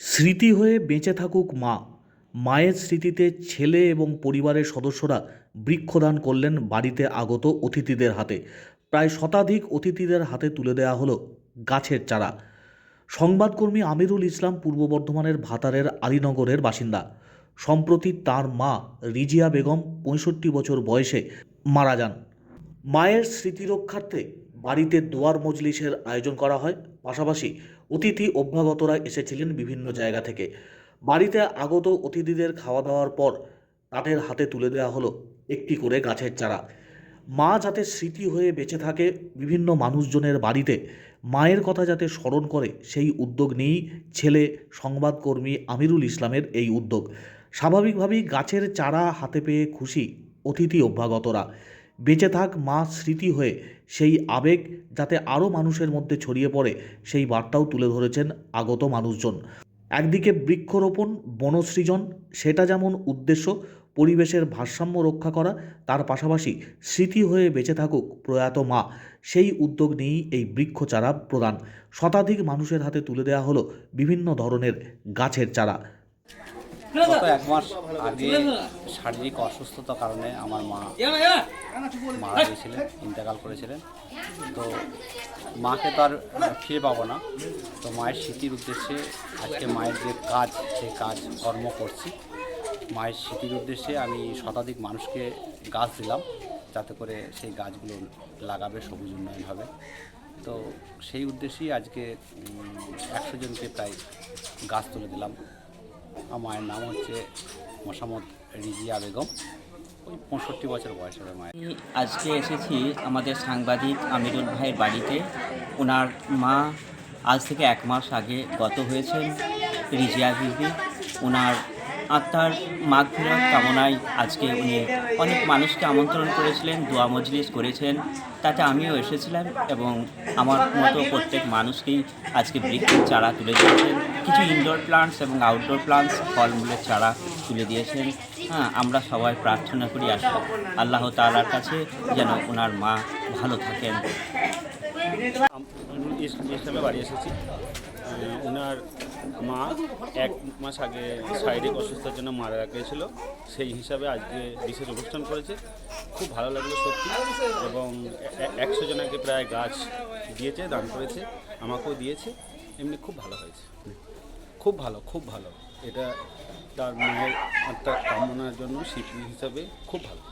স্মৃতি হয়ে বেঁচে থাকুক মা। মায়ের স্মৃতিতে ছেলে এবং পরিবারের সদস্যরা বৃক্ষদান করলেন বাড়িতে আগত অতিথিদের হাতে। প্রায় শতাধিক অতিথিদের হাতে তুলে দেওয়া হলো গাছের চারা। সংবাদকর্মী আমিরুল ইসলাম পূর্ব বর্ধমানের ভাতারের আলীনগরের বাসিন্দা। সম্প্রতি তার মা রিজিয়া বেগম পঁয়ষট্টি বছর বয়সে মারা যান। মায়ের স্মৃতি রক্ষার্থে বাড়িতে দোয়ার মজলিসের আয়োজন করা হয়। পাশাপাশি অতিথি অভ্যাগতরা এসেছিলেন বিভিন্ন জায়গা থেকে। বাড়িতে আগত অতিথিদের খাওয়া দাওয়ার পর তাদের হাতে তুলে দেওয়া হলো একটি করে গাছের চারা। মা যাতে স্মৃতি হয়ে বেঁচে থাকে, বিভিন্ন মানুষজনের বাড়িতে মায়ের কথা যাতে স্মরণ করে, সেই উদ্যোগ নিয়েই ছেলে সংবাদকর্মী আমিরুল ইসলামের এই উদ্যোগ। স্বাভাবিকভাবেই গাছের চারা হাতে পেয়ে খুশি অতিথি অভ্যাগতরা। বেঁচে থাক মা স্মৃতি হয়ে সেই আবেগ যাতে আরও মানুষের মধ্যে ছড়িয়ে পড়ে, সেই বার্তাও তুলে ধরেছেন আগত মানুষজন। একদিকে বৃক্ষরোপণ, বনসৃজন, সেটা যেমন উদ্দেশ্য, পরিবেশের ভারসাম্য রক্ষা করা, তার পাশাপাশি স্মৃতি হয়ে বেঁচে থাকুক প্রয়াত মা, সেই উদ্যোগ নিয়েই এই বৃক্ষ চারা প্রদান শতাধিক মানুষের হাতে তুলে দেওয়া হলো বিভিন্ন ধরনের গাছের চারা। গত এক মাস আগে শারীরিক অসুস্থতার কারণে আমার মা মারা গিয়েছিলেন ইন্তেকাল করেছিলেন। তো মাকে তো আর ফিরে পাবো না। তো মায়ের স্মৃতির উদ্দেশ্যে আজকে মায়ের যে কাজ সেই কাজ কর্ম করছি। মায়ের স্মৃতির উদ্দেশ্যে আমি শতাধিক মানুষকে গাছ দিলাম যাতে করে সেই গাছগুলো লাগাবে সবুজ উন্নয়ন হবে। তো সেই উদ্দেশ্যেই আজকে একশো জনকে প্রায় গাছ তুলে দিলাম। আমার নাম হচ্ছে মোসাম্মদ রিজিয়া বেগম। ওই পঁয়ষট্টি বছর বয়স হবে মায়ের। আমি আজকে এসেছি আমাদের সাংবাদিক আমিরুল ভাইয়ের বাড়িতে। ওনার মা আজ থেকে এক মাস আগে গত হয়েছেন রিজিয়া বিবি। ওনার আত্মার মাঘ ফেরার কামনায় আজকে উনি অনেক মানুষকে আমন্ত্রণ করেছিলেন, দোয়া মজলিস করেছেন। তাতে আমিও এসেছিলাম এবং আমার মতো প্রত্যেক মানুষকেই আজকে বৃক্ষের চারা তুলে দিয়েছেন। কিছু ইনডোর প্লান্টস এবং আউটডোর প্লান্টস ফলমূলের চারা তুলে দিয়েছেন। হ্যাঁ আমরা সবাই প্রার্থনা করি আস আল্লাহ তাআলার কাছে যেন ওনার মা ভালো থাকেন। ইসলামে বাড়ি এসেছি। ওনার মা এক মাস আগে শারীরিক অসুস্থতার জন্য মারা গিয়েছিল। সেই হিসাবে আজকে বিশেষ অনুষ্ঠান করেছে। খুব ভালো লাগল সত্যি। এবং একশো জনাকে প্রায় গাছ দিয়েছে, দান করেছে, আমাকেও দিয়েছে। এমনি খুব ভালো হয়েছে। খুব ভালো খুব ভালো। এটা তার মায়ের আত্মার কামনার জন্য শিল্পী হিসাবে খুব ভালো।